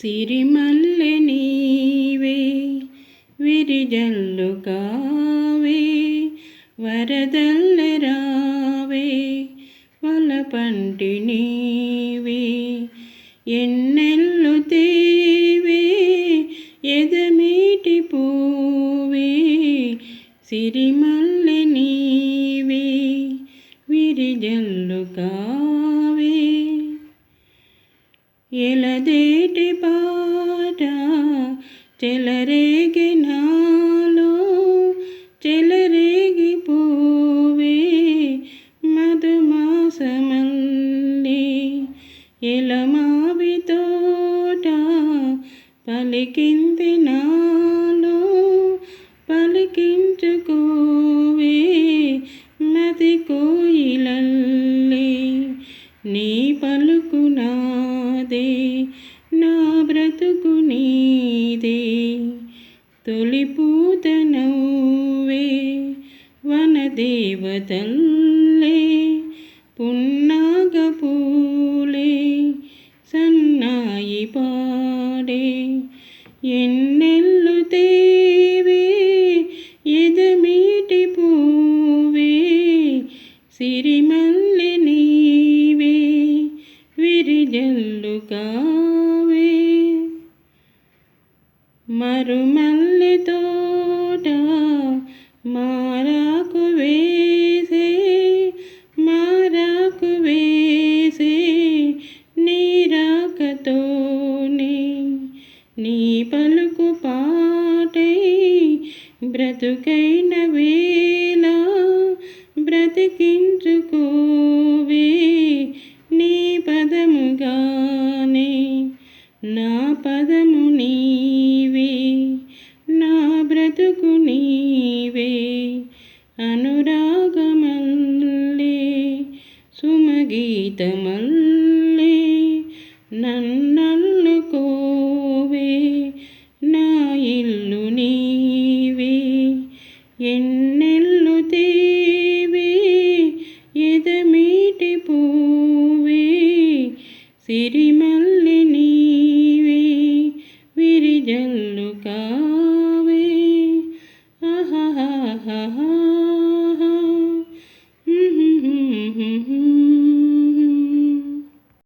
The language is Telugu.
సిరిమల్లె నీవే విరిజల్లు కావే వరదల్లె రావే వలపంటి నీవే. ఎన్నెల్లు తేవే ఎదమీటి పూవే సిరిమల్లె నీవే విరిజల్లు కావే. ఎలదే చెలరేగి నాలో చెలరేగి పూవే మధుమాసమల్లి. ఎలమావి తోట పలికింది నాలో పలికించుకోవే మతి కోయిలల్లి. నీ పలుకు నా బ్రతుకు దేవతల్లే పున్నాగ పూలే సన్నాయి పాడే ఎన్నెల్లు తేవే ఎదమీటి పూవే సిరిమల్లి నీవే విరిజల్లు కావే మరుమల్లి తోట మారా పలుకు పాటై బ్రతుకైన వేళ బ్రతికించుకోవే నీ పదముగానే. నా పదము నీవే నా బ్రతుకు నీవే. అనురాగమల్లే సుమగీతమల్లే నన్న సిరిమల్లి నీవే విరిజల్లుగా